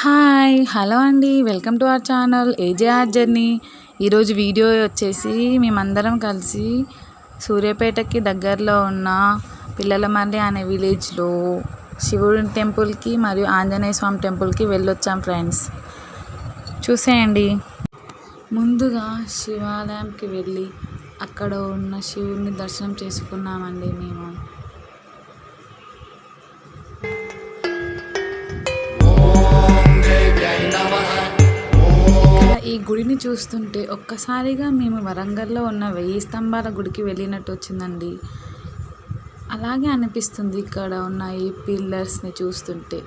Hi hello అండి. Welcome to our channel AJR journey. ఈరోజు video వచ్చేసి మేమందరం కలిసి సూర్యాపేటకి దగ్గరలో ఉన్న పిల్లలమర్రి అనే విలేజ్లో శివుడి టెంపుల్కి మరియు ఆంజనేయ స్వామి టెంపుల్కి వెళ్ళొచ్చాం ఫ్రెండ్స్. చూసేయండి. ముందుగా శివాలయంకి వెళ్ళి అక్కడ ఉన్న శివుడిని దర్శనం చేసుకున్నామండి మేము. ఈ గుడిని చూస్తుంటే ఒక్కసారిగా మేము వరంగల్లో ఉన్న వెయ్యి స్తంభాల గుడికి వెళ్ళినట్టు వచ్చిందండి. అలాగే అనిపిస్తుంది ఇక్కడ ఉన్న ఈ పిల్లర్స్ని చూస్తుంటే.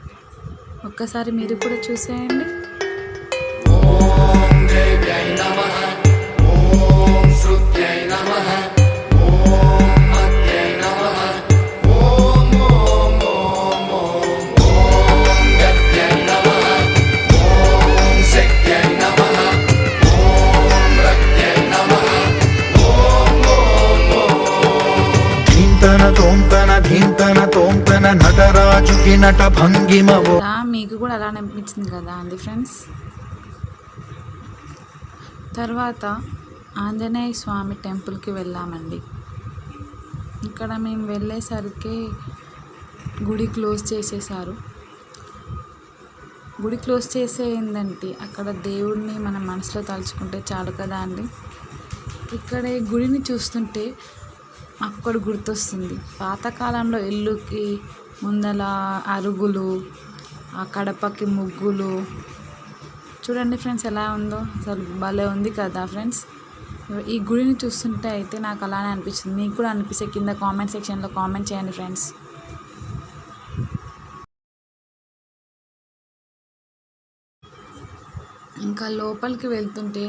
ఒక్కసారి మీరు కూడా చూసేయండి. తొంతన తొంతన ధీంతన తొంతన నటరాజుకి నట భంగిమవో. మీకు కూడా అలానే అనిపించింది కదా అండి ఫ్రెండ్స్? తర్వాత ఆంజనేయ స్వామి టెంపుల్కి వెళ్ళామండి. ఇక్కడ మేము వెళ్ళేసరికి గుడి క్లోజ్ చేసేసారు. గుడి క్లోజ్ చేసే ఏంటంటే అక్కడ దేవుడిని మన మనసులో తలుచుకుంటే చాలు కదా అండి. ఇక్కడ ఈ గుడిని చూస్తుంటే మాకు ఒకటి గుర్తొస్తుంది. పాతకాలంలో ఇల్లుకి ముందల అరుగులు ఆ కడపకి ముగ్గులు. చూడండి ఫ్రెండ్స్ ఎలా ఉందో. అసలు భలే ఉంది కదా ఫ్రెండ్స్. ఈ గుడిని చూస్తుంటే అయితే నాకు అలానే అనిపిస్తుంది. మీకు కూడా అనిపిస్తే కింద కామెంట్ సెక్షన్లో కామెంట్ చేయండి ఫ్రెండ్స్. ఇంకా లోపలికి వెళ్తుంటే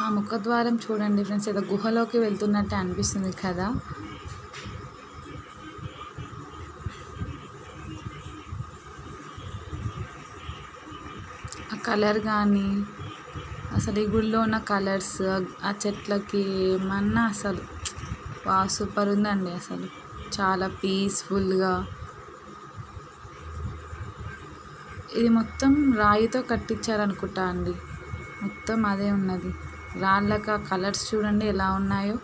ఆ ముఖద్వారం చూడండి ఫ్రెండ్స్ ఏదో గుహలోకి వెళ్తున్నట్టు అనిపిస్తుంది కదా. ఆ కలర్ కానీ అసలు ఈ గుడిలో ఉన్న కలర్స్ ఆ చెట్లకి ఏమన్నా అసలు వా సూపర్ ఉందండి అసలు. చాలా పీస్ఫుల్గా. ఇది మొత్తం రాయితో కట్టించారనుకుంటా అండి. మొత్తం అదే ఉన్నది. రాళ్ళకి ఆ కలర్స్ చూడండి ఎలా ఉన్నాయో.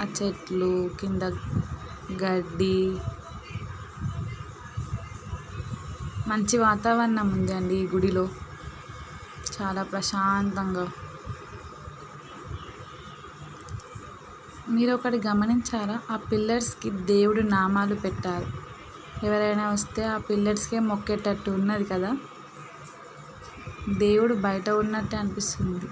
ఆ చెట్లు కింద గడ్డి. మంచి వాతావరణం ఉంది అండి ఈ గుడిలో. చాలా ప్రశాంతంగా. మీరు ఒకటి గమనించారా? ఆ పిల్లర్స్కి దేవుడు నామాలు పెట్టారు. ఎవరైనా వస్తే ఆ పిల్లర్స్కే మొక్కేటట్టు ఉన్నది కదా? దేవుడు బయట ఉన్నట్టే అనిపిస్తుంది.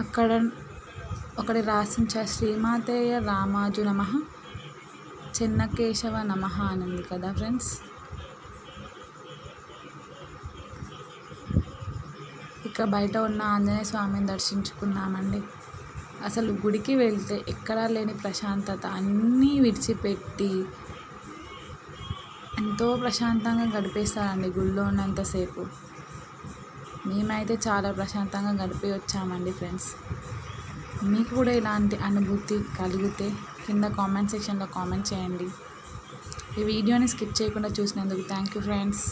అక్కడ ఒకటి రాసించా శ్రీమాతేయ రామాజు నమ చెన్నకేశవ నమ అని ఉంది కదా ఫ్రెండ్స్. ఇక బయట ఉన్న ఆంజనేయ స్వామిని దర్శించుకున్నామండి. అసలు గుడికి వెళ్తే ఎక్కడా లేని ప్రశాంతత అన్నీ విడిచిపెట్టి ఎంతో ప్రశాంతంగా గడిపేస్తారండి గుడిలో ఉన్నంతసేపు. మేమైతే చాలా ప్రశాంతంగా గడిపి వచ్చామండి ఫ్రెండ్స్. మీకు కూడా ఇలాంటి అనుభూతి కలిగితే కింద కామెంట్ సెక్షన్లో కామెంట్ చేయండి. ఈ వీడియోని స్కిప్ చేయకుండా చూసినందుకు థ్యాంక్ యూ ఫ్రెండ్స్.